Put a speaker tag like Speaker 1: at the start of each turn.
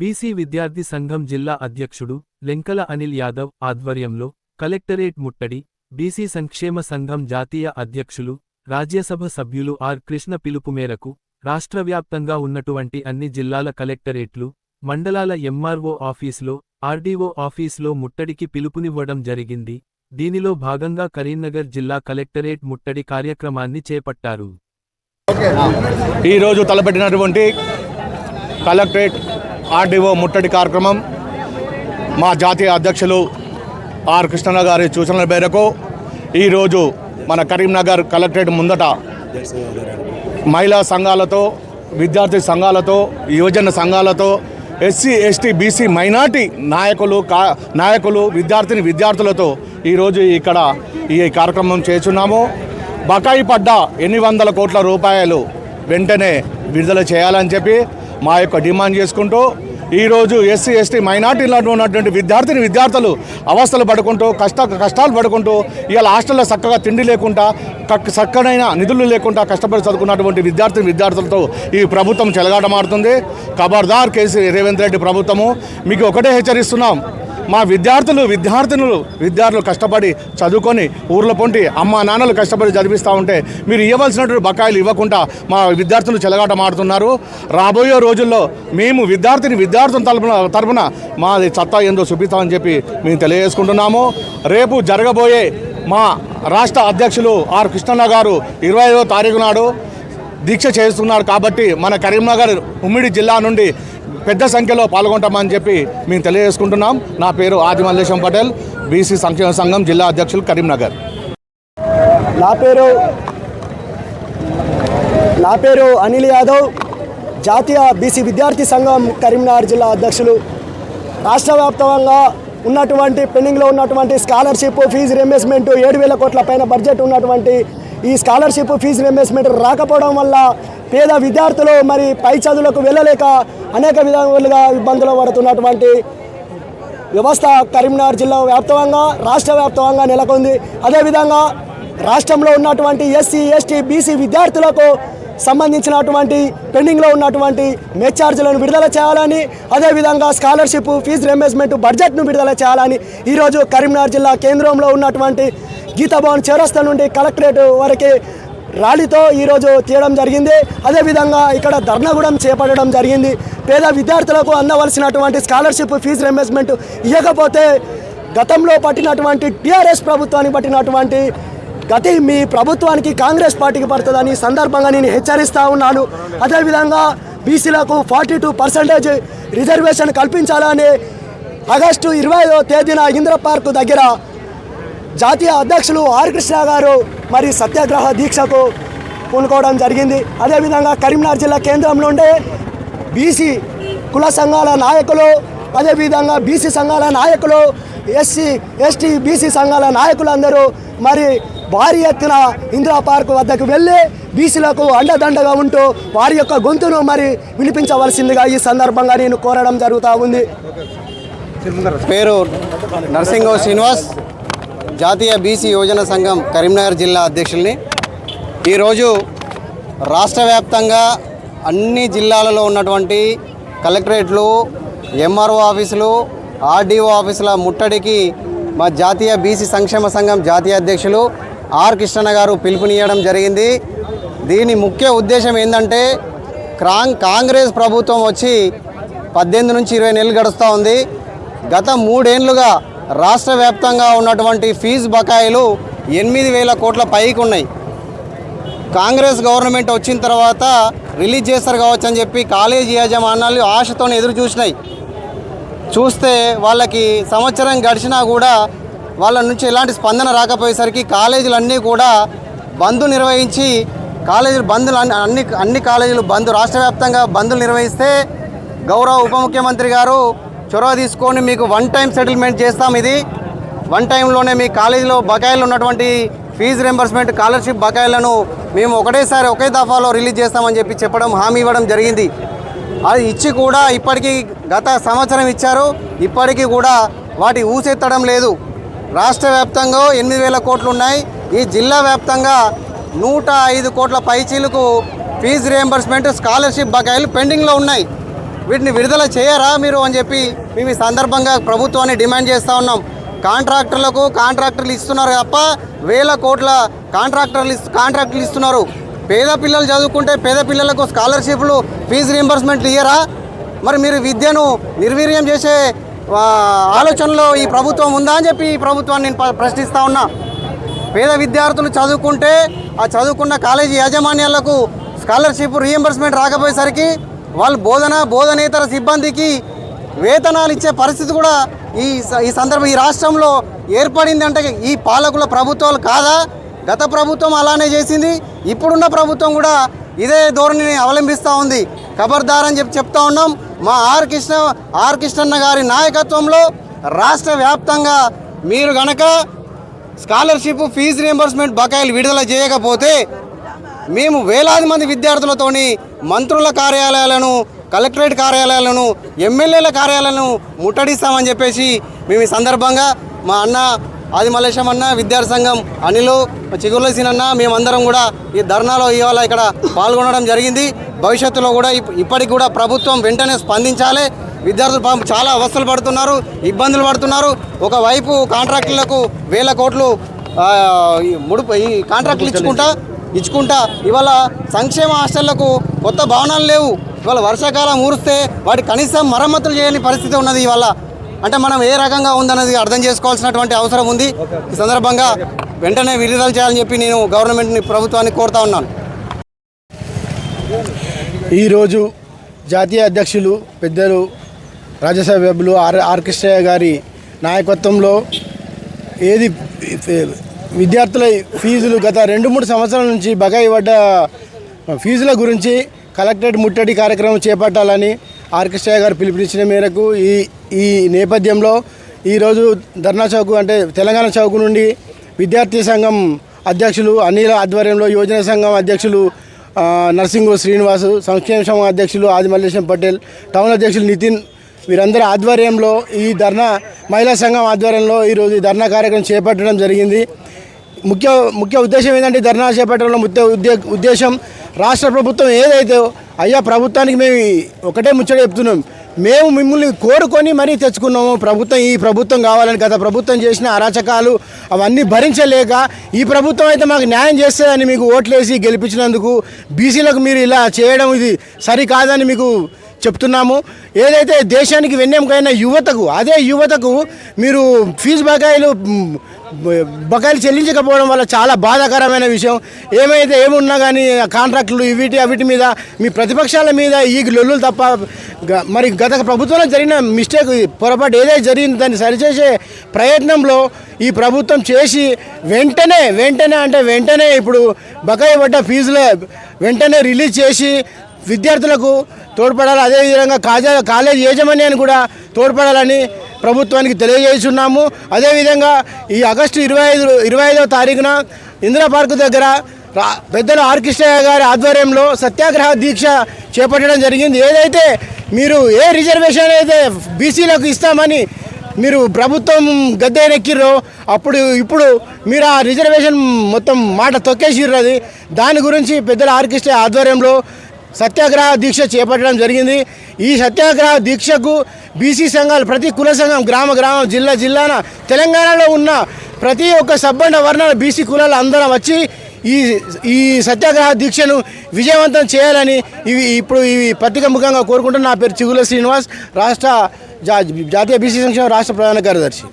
Speaker 1: BC విద్యార్థి సంఘం జిల్లా అధ్యక్షుడు లెంకల అనిల్ యాదవ్ ఆధ్వర్యంలో కలెక్టరేట్ ముట్టడి బీసీ సంక్షేమ సంఘం జాతీయ అధ్యక్షులు రాజ్యసభ సభ్యులు ఆర్ కృష్ణ పిలుపు మేరకు రాష్ట్రవ్యాప్తంగా ఉన్నటువంటి అన్ని జిల్లాల కలెక్టరేట్లు మండలాల ఎంఆర్ఓ ఆఫీసులో ఆర్డీఓ ఆఫీసులో ముట్టడికి పిలుపునివ్వడం జరిగింది. దీనిలో భాగంగా కరీంనగర్ జిల్లా కలెక్టరేట్ ముట్టడి కార్యక్రమాన్ని చేపట్టారు.
Speaker 2: ఈరోజు తలపెట్టినటువంటి కలెక్టరేట్ ఆర్డీఓ ముట్టడి కార్యక్రమం మా జాతీయ అధ్యక్షులు ఆర్ కృష్ణ గారి సూచనల మేరకు ఈరోజు మన కరీంనగర్ కలెక్టరేట్ ముందట మహిళా సంఘాలతో విద్యార్థి సంఘాలతో యువజన సంఘాలతో ఎస్సీ ఎస్టీ బీసీ మైనార్టీ నాయకులు కా నాయకులు విద్యార్థిని విద్యార్థులతో ఈరోజు ఇక్కడ ఈ కార్యక్రమం చేస్తున్నాము. బకాయి పడ్డ ఎన్ని వందల కోట్ల రూపాయలు వెంటనే విడుదల చేయాలని చెప్పి మా యొక్క డిమాండ్ చేసుకుంటూ ఈరోజు ఎస్సీ ఎస్టీ మైనార్టీలో ఉన్నటువంటి విద్యార్థిని విద్యార్థులు అవస్థలు పడుకుంటూ కష్ట కష్టాలు పడుకుంటూ ఇవాళ హాస్టల్లో చక్కగా తిండి లేకుండా చక్కనైన నిధులు లేకుండా కష్టపడి చదువుకున్నటువంటి విద్యార్థిని విద్యార్థులతో ఈ ప్రభుత్వం చెలగాటమాడుతుంది. ఖబర్దార్ కేసీ రేవంత్ రెడ్డి ప్రభుత్వము. మీకు ఒకటే హెచ్చరిస్తున్నాం. మా విద్యార్థులు విద్యార్థినులు విద్యార్థులు కష్టపడి చదువుకొని ఊర్లో పొంటి అమ్మ నాన్నలు కష్టపడి చదివిస్తూ ఉంటే మీరు ఇవ్వవలసినటువంటి బకాయిలు ఇవ్వకుండా మా విద్యార్థులు చెలగాట మాడుతున్నారు రాబోయే రోజుల్లో మేము విద్యార్థిని విద్యార్థుల తరపున తరపున మాది సత్తా ఏందో చూపిస్తామని చెప్పి మేము తెలియజేసుకుంటున్నాము. రేపు జరగబోయే మా రాష్ట్ర అధ్యక్షులు ఆర్ కృష్ణన్న గారు ఇరవై ఐదో తారీఖు నాడు దీక్ష చేస్తున్నారు కాబట్టి మన కరీంనగర్ ఉమ్మిడి జిల్లా నుండి పెద్ద సంఖ్యలో పాల్గొంటామని చెప్పి మేము తెలియజేసుకుంటున్నాం. నా పేరు ఆది మల్లేశం పటేల్ బీసీ సంక్షేమ సంఘం జిల్లా అధ్యక్షులు కరీంనగర్.
Speaker 3: నా పేరు నా పేరు అనిల్ యాదవ్ జాతీయ బీసీ విద్యార్థి సంఘం కరీంనగర్ జిల్లా అధ్యక్షులు. రాష్ట్ర వ్యాప్తంగా ఉన్నటువంటి పెండింగ్లో ఉన్నటువంటి స్కాలర్షిప్ ఫీజు రియంబర్స్మెంట్ ఏడు వేల కోట్ల పైన బడ్జెట్ ఉన్నటువంటి ఈ స్కాలర్షిప్ ఫీజు రియంబర్స్మెంట్ రాకపోవడం వల్ల పేద విద్యార్థులు మరి పై చదువులకు వెళ్ళలేక అనేక విధాలుగా ఇబ్బందులు పడుతున్నటువంటి వ్యవస్థ కరీంనగర్ జిల్లా వ్యాప్తంగా రాష్ట్ర వ్యాప్తంగా నెలకొంది. అదేవిధంగా రాష్ట్రంలో ఉన్నటువంటి ఎస్సీ ఎస్టీ బీసీ విద్యార్థులకు సంబంధించినటువంటి పెండింగ్లో ఉన్నటువంటి మెచ్ ఛార్జీలను విడుదల చేయాలని అదేవిధంగా స్కాలర్షిప్ ఫీజు రియంబర్స్మెంట్ బడ్జెట్ను విడుదల చేయాలని ఈరోజు కరీంనగర్ జిల్లా కేంద్రంలో ఉన్నటువంటి గీతాభవన్ చౌరస్తా నుండి కలెక్టరేట్ వరకు ర్యాలీతో ఈరోజు తీయడం జరిగింది. అదేవిధంగా ఇక్కడ ధర్నా కూడా చేపట్టడం జరిగింది. పేద విద్యార్థులకు అందవలసినటువంటి స్కాలర్షిప్ ఫీజు రెంబర్స్మెంట్ ఇవ్వకపోతే గతంలో పట్టినటువంటి టీఆర్ఎస్ ప్రభుత్వాన్ని పట్టినటువంటి గతి మీ ప్రభుత్వానికి కాంగ్రెస్ పార్టీకి పడుతుందని సందర్భంగా నేను హెచ్చరిస్తూ ఉన్నాను. అదేవిధంగా బీసీలకు ఫార్టీ టూ పర్సెంటేజ్ రిజర్వేషన్ కల్పించాలని ఆగస్టు ఇరవై తేదీన ఇంద్ర పార్క్ దగ్గర జాతీయ అధ్యక్షులు ఆర్ కృష్ణ గారు మరి సత్యాగ్రహ దీక్షకు పూనుకోవడం జరిగింది. అదేవిధంగా కరీంనగర్ జిల్లా కేంద్రం నుండి బీసీ కుల సంఘాల నాయకులు అదేవిధంగా బీసీ సంఘాల నాయకులు ఎస్సీ ఎస్టీ బీసీ సంఘాల నాయకులందరూ మరి భారీ ఎత్తున ఇందిరా పార్క్ వద్దకు వెళ్ళి బీసీలకు అండదండగా ఉంటూ వారి యొక్క గొంతును మరి వినిపించవలసిందిగా ఈ సందర్భంగా నేను కోరడం జరుగుతూ ఉంది.
Speaker 4: పేరు నరసింగవ్ శ్రీనివాస్. జాతీయ బీసీ యువజన సంఘం కరీంనగర్ జిల్లా అధ్యక్షుల్ని. ఈరోజు రాష్ట్ర వ్యాప్తంగా అన్ని జిల్లాలలో ఉన్నటువంటి కలెక్టరేట్లు ఎంఆర్ఓ ఆఫీసులు ఆర్డీఓ ఆఫీసుల ముట్టడికి మా జాతీయ బీసీ సంక్షేమ సంఘం జాతీయ అధ్యక్షులు ఆర్ కృష్ణన్న గారు పిలుపునియడం జరిగింది. దీని ముఖ్య ఉద్దేశం ఏంటంటే క్రాంగ్ కాంగ్రెస్ ప్రభుత్వం వచ్చి పద్దెనిమిది నుంచి ఇరవై నెలలు గడుస్తూ ఉంది. గత మూడేండ్లుగా రాష్ట్ర వ్యాప్తంగా ఉన్నటువంటి ఫీజు బకాయిలు ఎనిమిది వేల కోట్ల పైకి ఉన్నాయి. కాంగ్రెస్ గవర్నమెంట్ వచ్చిన తర్వాత రిలీజ్ చేస్తారు కావచ్చు అని చెప్పి కాలేజీ యాజమాన్యాలు ఆశతో ఎదురు చూసినాయి. చూస్తే వాళ్ళకి సంవత్సరం గడిచినా కూడా వాళ్ళ నుంచి ఎలాంటి స్పందన రాకపోయేసరికి కాలేజీలన్నీ కూడా బంద్ నిర్వహించి కాలేజీలు బంద్లు అన్ని అన్ని అన్ని కాలేజీలు బంద్ రాష్ట్ర వ్యాప్తంగా బంద్లు నిర్వహిస్తే గౌరవ ఉప ముఖ్యమంత్రి గారు చొరవ తీసుకొని మీకు వన్ టైం సెటిల్మెంట్ చేస్తాం ఇది. వన్ టైంలోనే మీ కాలేజీలో బకాయిలు ఉన్నటువంటి ఫీజు రింబర్స్మెంట్ స్కాలర్షిప్ బకాయిలను మేము ఒకటేసారి ఒకే దఫాలో రిలీజ్ చేస్తామని చెప్పి చెప్పడం హామీ ఇవ్వడం జరిగింది. అది ఇచ్చి కూడా ఇప్పటికీ గత సంవత్సరం ఇచ్చారు. ఇప్పటికీ కూడా వాటి ఊసెత్తడం లేదు. రాష్ట్ర వ్యాప్తంగా ఎనిమిది వేల కోట్లు ఉన్నాయి. ఈ జిల్లా వ్యాప్తంగా నూట ఐదు కోట్ల పైచీలకు ఫీజు రియంబర్స్మెంట్ స్కాలర్షిప్ బకాయిలు పెండింగ్లో ఉన్నాయి. వీటిని విడుదల చేయరా మీరు అని చెప్పి మేము ఈ సందర్భంగా ప్రభుత్వాన్ని డిమాండ్ చేస్తూ ఉన్నాం. కాంట్రాక్టర్లకు కాంట్రాక్టర్లు ఇస్తున్నారు తప్ప వేల కోట్ల కాంట్రాక్టర్లు ఇస్తు కాంట్రాక్టులు ఇస్తున్నారు. పేద పిల్లలు చదువుకుంటే పేద పిల్లలకు స్కాలర్షిప్లు ఫీజు రీంబర్స్మెంట్లు ఇయ్యరా? మరి మీరు విద్యను నిర్వీర్యం చేసే ఆలోచనలో ఈ ప్రభుత్వం ఉందా అని చెప్పి ఈ ప్రభుత్వాన్ని నేను ప్రశ్నిస్తూ ఉన్నా. పేద విద్యార్థులు చదువుకుంటే ఆ చదువుకున్న కాలేజీ యాజమాన్యాలకు స్కాలర్షిప్ రీఎంబర్స్మెంట్ రాకపోయేసరికి వాళ్ళు బోధన బోధనేతర సిబ్బందికి వేతనాలు ఇచ్చే పరిస్థితి కూడా ఈ ఈ సందర్భం ఈ రాష్ట్రంలో ఏర్పడింది అంటే ఈ పాలకుల ప్రభుత్వాలు కాదా? గత ప్రభుత్వం అలానే చేసింది ఇప్పుడున్న ప్రభుత్వం కూడా ఇదే ధోరణిని అవలంబిస్తూ ఉంది. ఖబర్దార్ అని చెప్పి చెప్తా ఉన్నాం. మా ఆర్ కృష్ణ ఆర్ కృష్ణన్న గారి నాయకత్వంలో రాష్ట్ర వ్యాప్తంగా మీరు గనక స్కాలర్షిప్ ఫీజు రియంబర్స్మెంట్ బకాయిలు విడుదల చేయకపోతే మేము వేలాది మంది విద్యార్థులతోని మంత్రుల కార్యాలయాలను కలెక్టరేట్ కార్యాలయాలను ఎమ్మెల్యేల కార్యాలయాలను ముట్టడిస్తామని చెప్పేసి మేము ఈ సందర్భంగా మా అన్న ఆది మల్లేశం అన్న విద్యార్థి సంఘం అనిలు చిగుర్లసీన్ అన్న మేమందరం కూడా ఈ ధర్నాలో ఇవాళ ఇక్కడ పాల్గొనడం జరిగింది. భవిష్యత్తులో కూడా ఇప్- ఇప్పటికి కూడా ప్రభుత్వం వెంటనే స్పందించాలి. విద్యార్థులు పాపం చాలా అవస్థలు పడుతున్నారు ఇబ్బందులు పడుతున్నారు. ఒకవైపు కాంట్రాక్టులకు వేల కోట్లు ముడుపు ఈ కాంట్రాక్టులు ఇచ్చుకుంటా ఇచ్చుకుంటా ఇవాళ సంక్షేమ హాస్టళ్ళకు కొత్త భవనాలు లేవు. ఇవాళ వర్షాకాలం ఊరిస్తే వాటి కనీసం మరమ్మతులు చేయని పరిస్థితి ఉన్నది ఇవాళ. అంటే మనం ఏ రకంగా ఉందన్నది అర్థం చేసుకోవాల్సినటువంటి అవసరం ఉంది. ఈ సందర్భంగా వెంటనే విడుదల చేయాలని చెప్పి నేను గవర్నమెంట్ని ప్రభుత్వాన్ని కోరుతా ఉన్నాను.
Speaker 5: ఈరోజు జాతీయ అధ్యక్షులు పెద్దలు రాజ్యసభ సభ్యులు ఆర్ ఆర్ కృష్ణయ్య గారి నాయకత్వంలో ఏది విద్యార్థుల ఫీజులు గత రెండు మూడు సంవత్సరాల నుంచి బకాయి పడ్డ ఫీజుల గురించి కలెక్టరేట్ ముట్టడి కార్యక్రమం చేపట్టాలని ఆర్ గారు పిలుపునిచ్చిన మేరకు ఈ ఈ నేపథ్యంలో ఈరోజు ధర్నా చౌక్ అంటే తెలంగాణ చౌక్ నుండి విద్యార్థి సంఘం అధ్యక్షులు అనిల ఆధ్వర్యంలో యువజన సంఘం అధ్యక్షులు నర్సింగు శ్రీనివాసు సంక్షేమ సంఘం అధ్యక్షులు ఆదిమల్లేశం పటేల్ టౌన్ అధ్యక్షులు నితిన్ వీరందరి ఆధ్వర్యంలో ఈ ధర్నా మహిళా సంఘం ఆధ్వర్యంలో ఈరోజు ఈ ధర్నా కార్యక్రమం చేపట్టడం జరిగింది. ముఖ్య ముఖ్య ఉద్దేశం ఏంటంటే ధర్నా చేపట్టడంలో ముఖ్య ఉద్దేశం రాష్ట్ర ప్రభుత్వం ఏదైతే అయ్యా ప్రభుత్వానికి మేము ఒకటే ముచ్చట చెప్తున్నాం. మేము మిమ్మల్ని కోరుకొని మరీ తెచ్చుకున్నాము. ప్రభుత్వం ఈ ప్రభుత్వం కావాలని గత ప్రభుత్వం చేసిన అరాచకాలు అవన్నీ భరించలేక ఈ ప్రభుత్వం అయితే మాకు న్యాయం చేస్తుందని మీకు ఓట్లేసి గెలిపించినందుకు బీసీలకు మీరు ఇలా చేయడం ఇది సరికాదని మీకు చెప్తున్నాము. ఏదైతే దేశానికి వెన్నెముకైన యువతకు అదే యువతకు మీరు ఫీజు బకాయిలు బకాయిలు చెల్లించకపోవడం వల్ల చాలా బాధాకరమైన విషయం. ఏమైతే ఏమున్నా కానీ కాంట్రాక్టులు వీటి అవిటి మీద మీ ప్రతిపక్షాల మీద ఈ లొల్లులు తప్ప మరి గత ప్రభుత్వంలో జరిగిన మిస్టేక్ పొరపాటు ఏదైతే జరిగిందో దాన్ని సరిచేసే ప్రయత్నంలో ఈ ప్రభుత్వం చేసి వెంటనే వెంటనే అంటే వెంటనే ఇప్పుడు బకాయి పడ్డ ఫీజుల వెంటనే రిలీజ్ చేసి విద్యార్థులకు తోడ్పడాలి. అదేవిధంగా కాజా కాలేజ్ యాజమాన్యాన్ని కూడా తోడ్పడాలని ప్రభుత్వానికి తెలియజేస్తున్నాము. అదేవిధంగా ఈ ఆగస్టు ఇరవై ఐదు ఇరవై ఐదవ తారీఖున ఇందిరా పార్కు దగ్గర పెద్దల ఆర్కిస్ట్రయ్య గారి ఆధ్వర్యంలో సత్యాగ్రహ దీక్ష చేపట్టడం జరిగింది. ఏదైతే మీరు ఏ రిజర్వేషన్ అయితే బీసీలకు ఇస్తామని మీరు ప్రభుత్వం గద్దెనెక్కిర్రో అప్పుడు ఇప్పుడు మీరు ఆ రిజర్వేషన్ మొత్తం మాట తొక్కేసిర్రు అది దాని గురించి పెద్దల ఆర్కెస్ట్రా ఆధ్వర్యంలో సత్యాగ్రహ దీక్ష చేపట్టడం జరిగింది. ఈ సత్యాగ్రహ దీక్షకు బీసీ సంఘాలు ప్రతి కుల సంఘం గ్రామ గ్రామం జిల్లా జిల్లాన తెలంగాణలో ఉన్న ప్రతి ఒక్క సబ్బండ వర్ణాల బీసీ కులాలు అందరం వచ్చి ఈ ఈ సత్యాగ్రహ దీక్షను విజయవంతం చేయాలని ఇవి ఇప్పుడు ఇవి పత్రిక ముఖంగా కోరుకుంటూ నా పేరు చిగుల శ్రీనివాస్ రాష్ట్ర జా జాతీయ బీసీ సంక్షేమ రాష్ట్ర ప్రధాన కార్యదర్శి.